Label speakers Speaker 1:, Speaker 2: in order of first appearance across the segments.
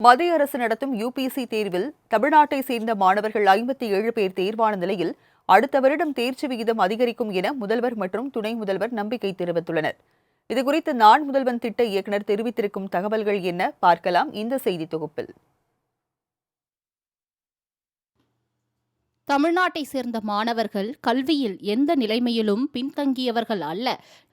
Speaker 1: மத்திய அரசு நடத்தும் யுபிசி தேர்வில் தமிழ்நாட்டை சேர்ந்த மாணவர்கள் ஐம்பத்தி ஏழு பேர் தேர்வான நிலையில் அடுத்த வருடம் தேர்ச்சி விகிதம் அதிகரிக்கும் என முதல்வர் மற்றும் துணை முதல்வர் நம்பிக்கை தெரிவித்துள்ளனர். இதுகுறித்து நான் முதல்வன் திட்ட இயக்குநர் தெரிவித்திருக்கும் தகவல்கள் என்ன? பார்க்கலாம் இந்த செய்தி தொகுப்பில்.
Speaker 2: தமிழ்நாட்டை சேர்ந்த மாணவர்கள் கல்வியில் எந்த நிலைமையிலும் பின்தங்கியவர்கள் அல்ல.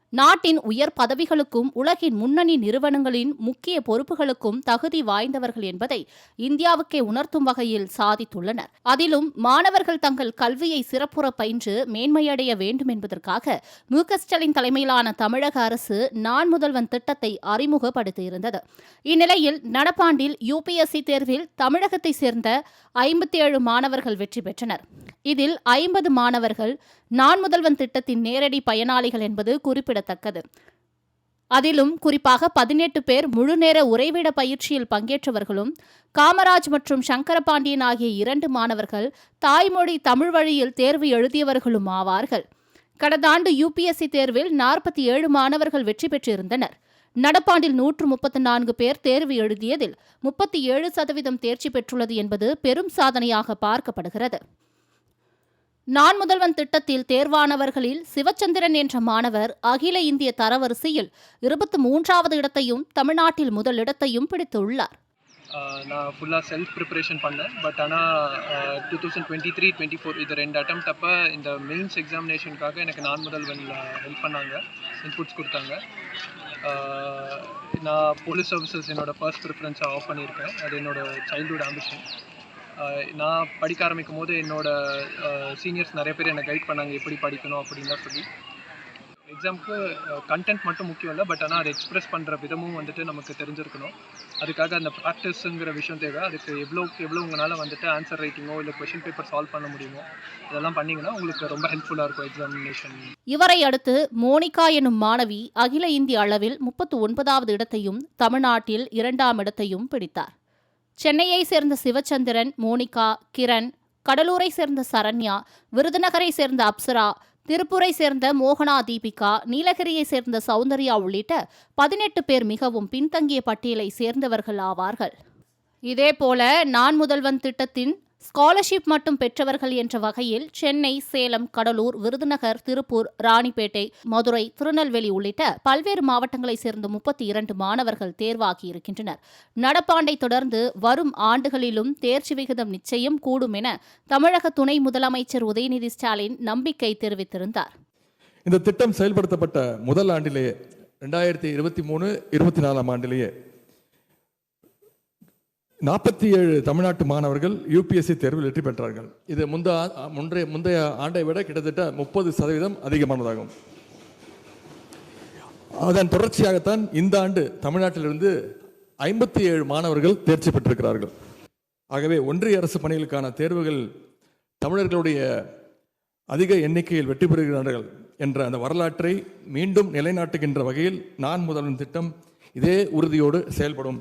Speaker 2: நாட்டின் உயர் பதவிகளுக்கும் உலகின் முன்னணி நிறுவனங்களின் முக்கிய பொறுப்புகளுக்கும் தகுதி வாய்ந்தவர்கள் என்பதை இந்தியாவுக்கே உணர்த்தும் வகையில் சாதித்துள்ளனர். அதிலும் மாணவர்கள் தங்கள் கல்வியை சிறப்புற பயின்று மேன்மையடைய வேண்டும் என்பதற்காக மு. ஸ்டாலின் தலைமையிலான தமிழக அரசு நான் முதல்வன் திட்டத்தை அறிமுகப்படுத்தியிருந்தது. இந்நிலையில் நடப்பாண்டில் யுபிஎஸ்சி தேர்வில் தமிழகத்தை சேர்ந்த ஐம்பத்தி ஏழு மாணவர்கள் வெற்றி பெற்றனர். இதில் ஐம்பது மாணவர்கள் நான் முதல்வன் திட்டத்தின் நேரடி பயனாளிகள் என்பது குறிப்பிடத்தக்கது. அதிலும் குறிப்பாக பதினெட்டு பேர் முழுநேர உறைவிட பயிற்சியில் பங்கேற்றவர்களும் காமராஜ் மற்றும் சங்கரபாண்டியன் ஆகிய இரண்டு மாணவர்கள் தாய்மொழி தமிழ் வழியில் தேர்வு எழுதியவர்களும் ஆவார்கள். கடந்த ஆண்டு யுபிஎஸ்சி தேர்வில் நாற்பத்தி ஏழு மாணவர்கள் வெற்றி பெற்றிருந்தனர். நடப்பாண்டில் நூற்று முப்பத்தி நான்கு பேர் தேர்வு எழுதியதில் முப்பத்தி ஏழு சதவீதம் தேர்ச்சி பெற்றுள்ளது என்பது பெரும் சாதனையாக பார்க்கப்படுகிறது. நான் முதல்வன் திட்டத்தில் தேர்வானவர்களில் சிவச்சந்திரன் என்ற மாணவர் அகில இந்திய தரவரிசையில் இருபத்தி மூன்றாவது இடத்தையும் தமிழ்நாட்டில் முதல் இடத்தையும் பிடித்துள்ளார்.
Speaker 3: நான் ஃபுல்லாக செல்ஃப் ப்ரிப்பரேஷன் பண்ணேன். பட் ஆனால் two thousand twenty three twenty four இது ரெண்டு அட்டம் அப்போ இந்த மெயின்ஸ் எக்ஸாமினேஷனுக்காக எனக்கு நான் முதல்வனில் ஹெல்ப் பண்ணாங்க. இன்புட்ஸ் கொடுத்தாங்க. நான் போலீஸ் சர்வீசஸ் என்னோட ஃபர்ஸ்ட் ப்ரிஃபரன்ஸாக ஆஃப் பண்ணியிருக்கேன். அது என்னோட சைல்ட்ஹுட் ஆம்பிஷன் நான் படிக்க ஆரம்பிக்கும் போது என்னோட சீனியர்ஸ் நிறைய பேர் என்னை கைட் பண்ணாங்க எப்படி படிக்கணும் அப்படின்லாம் சொல்லி. எக்ஸாமுக்கு கண்டென்ட் மட்டும் முக்கியம் இல்லை பட் ஆனால் அதை எக்ஸ்ப்ரெஸ் பண்ணுற விதமும் வந்துட்டு நமக்கு தெரிஞ்சிருக்கணும். அதுக்காக அந்த ப்ராக்டிஸுங்கிற விஷயம் தேவை. அதுக்கு எவ்வளோக்கு எவ்வளோ உங்களால் வந்துட்டு ஆன்சர் ரைட்டிங்கோ இல்லை கொஷின் பேப்பர் சால்வ் பண்ண முடியுமோ இதெல்லாம் பண்ணிங்கன்னா உங்களுக்கு ரொம்ப ஹெல்ப்ஃபுல்லாக இருக்கும் எக்ஸாமினேஷன்
Speaker 2: இவரை அடுத்து மோனிகா எனும் மாணவி அகில இந்திய அளவில் முப்பத்து ஒன்பதாவது இடத்தையும் தமிழ்நாட்டில் இரண்டாம் இடத்தையும் பிடித்தார். சென்னையை சேர்ந்த சிவச்சந்திரன் மோனிகா கிரண் கடலூரை சேர்ந்த சரண்யா விருதுநகரை சேர்ந்த அப்சரா திருப்பூரை சேர்ந்த மோகனா தீபிகா நீலகிரியை சேர்ந்த சௌந்தர்யா உள்ளிட்ட பதினெட்டு பேர் மிகவும் பின்தங்கிய பட்டியலை சேர்ந்தவர்கள் ஆவார்கள். இதேபோல நான் முதல்வன் திட்டத்தின் ஸ்காலர்ஷிப் மட்டும் பெற்றவர்கள் என்ற வகையில் சென்னை சேலம் கடலூர் விருதுநகர் திருப்பூர் ராணிப்பேட்டை மதுரை திருநெல்வேலி உள்ளிட்ட பல்வேறு மாவட்டங்களைச் சேர்ந்த முப்பத்தி இரண்டு மாணவர்கள் தேர்வாகி இருக்கின்றனர் நடப்பாண்டை தொடர்ந்து வரும் ஆண்டுகளிலும் தேர்ச்சி விகிதம் நிச்சயம் கூடும் என தமிழக துணை முதலமைச்சர் உதயநிதி ஸ்டாலின் நம்பிக்கை தெரிவித்திருந்தார்.
Speaker 4: இந்த திட்டம் செயல்படுத்தப்பட்ட முதல் ஆண்டிலேயே ரெண்டாயிரத்தி இருபத்தி மூணு இருபத்தி நாலாம் ஆண்டிலேயே நாற்பத்தி ஏழு தமிழ்நாட்டு மாணவர்கள் யூபிஎஸ்சி தேர்வில் வெற்றி பெற்றார்கள். இது முந்த முன்றைய முந்தைய ஆண்டை விட கிட்டத்தட்ட முப்பது சதவீதம் அதிகமானதாகும். அதன் தொடர்ச்சியாகத்தான் இந்த ஆண்டு தமிழ்நாட்டிலிருந்து ஐம்பத்தி ஏழு மாணவர்கள் தேர்ச்சி பெற்றிருக்கிறார்கள். ஆகவே ஒன்றிய அரசு பணிகளுக்கான தேர்வுகள் தமிழர்களுடைய அதிக எண்ணிக்கையில் வெற்றி பெறுகிறார்கள் என்ற அந்த வரலாற்றை மீண்டும் நிலைநாட்டுகின்ற வகையில் நான் முதல்வன் திட்டம் இதே உறுதியோடு செயல்படும்.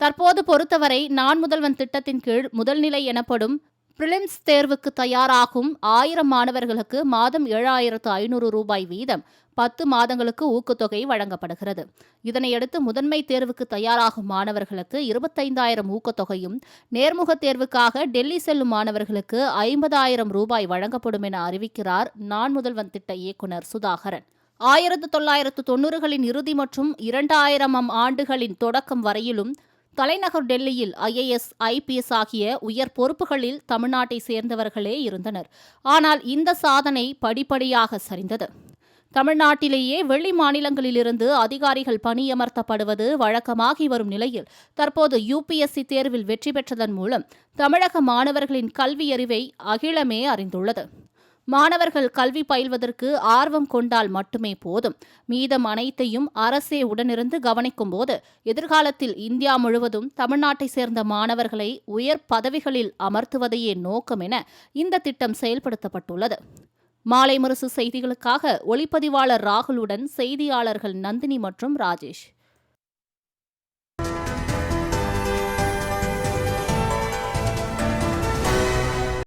Speaker 2: தற்போது பொறுத்தவரை நான் முதல்வன் திட்டத்தின் கீழ் முதல்நிலை எனப்படும் பிரிலிம்ஸ் தேர்வுக்கு தயாராகும் ஆயிரம் மாணவர்களுக்கு மாதம் ஏழாயிரத்து ஐநூறு ரூபாய் வீதம் பத்து மாதங்களுக்கு ஊக்கத்தொகை வழங்கப்படுகிறது. இதனையடுத்து முதன்மை தேர்வுக்கு தயாராகும் மாணவர்களுக்கு இருபத்தைந்தாயிரம் ஊக்கத்தொகையும் நேர்முக தேர்வுக்காக டெல்லி செல்லும் மாணவர்களுக்கு ஐம்பதாயிரம் ரூபாய் வழங்கப்படும் என அறிவிக்கிறார் நான் முதல்வன் திட்ட இயக்குனர் சுதாகரன். ஆயிரத்து தொள்ளாயிரத்து தொன்னூறுகளின் இறுதி மற்றும் இரண்டாயிரமாம் ஆண்டுகளின் தொடக்கம் வரையிலும் தலைநகர் டெல்லியில் ஐஏஎஸ் ஐபிஎஸ் ஆகிய உயர் பொறுப்புகளில் தமிழ்நாட்டை சேர்ந்தவர்களே இருந்தனர். ஆனால் இந்த சாதனை படிப்படியாக சரிந்தது. தமிழ்நாட்டிலேயே வெளி மாநிலங்களிலிருந்து அதிகாரிகள் பணியமர்த்தப்படுவது வழக்கமாகி வரும் நிலையில் தற்போது யுபிஎஸ்சி தேர்வில் வெற்றி பெற்றதன் மூலம் தமிழக மாணவர்களின் கல்வியறிவை அகிலமே அறிந்துள்ளது. மாணவர்கள் கல்வி பயில்வதற்கு ஆர்வம் கொண்டால் மட்டுமே போதும். மீதம் அனைத்தையும் அரசே உடனிருந்து கவனிக்கும் போது எதிர்காலத்தில் இந்தியா முழுவதும் தமிழ்நாட்டை சேர்ந்த மாணவர்களை உயர் பதவிகளில் அமர்த்துவதையே நோக்கம் என இந்த திட்டம் செயல்படுத்தப்பட்டுள்ளது. மாலை முரசு செய்திகளுக்காக ஒளிப்பதிவாளர் ராகுலுடன் செய்தியாளர்கள் நந்தினி மற்றும் ராஜேஷ்.